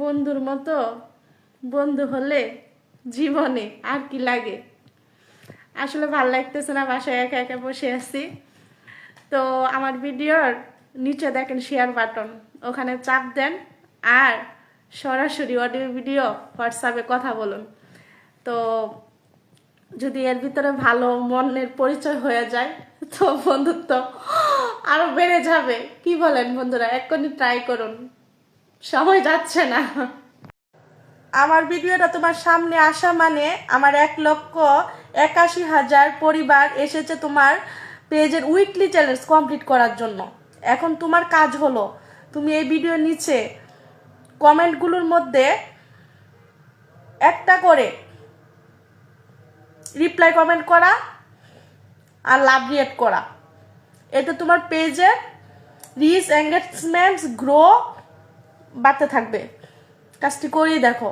বন্ধুর মতো বন্ধু হলে জীবনে আর কি লাগে? আসলে ভালো লাগতেছে না, বাসায় একা একা বসে আছি। তো আমার ভিডিওর নিচে দেখেন শেয়ার বাটন ওখানে চাপ দেন আর সরাসরি অডিও ভিডিও হোয়াটসঅ্যাপে কথা বলুন। তো যদি এর ভিতরে ভালো মনের পরিচয় হয়ে যায়, তো বন্ধুত্ব আরও বেড়ে যাবে। কি বলেন বন্ধুরা, এক্ষুনি ট্রাই করুন। সময় যাচ্ছে না। আমার ভিডিওটা তোমার সামনে আসা মানে আমার এক লক্ষ একাশি হাজার পরিবার এসেছে তোমার পেজের উইকলি চ্যালেঞ্জ কমপ্লিট করার জন্য। এখন তোমার কাজ হলো, তুমি এই ভিডিওর নিচে কমেন্টগুলোর মধ্যে একটা করে রিপ্লাই কমেন্ট করা আর লাভ রিয়েট করা। এতে তোমার পেজে রিচ এঙ্গেজমেন্টস গ্রো বাড়তে থাকবে। কাজটি করেই দেখো।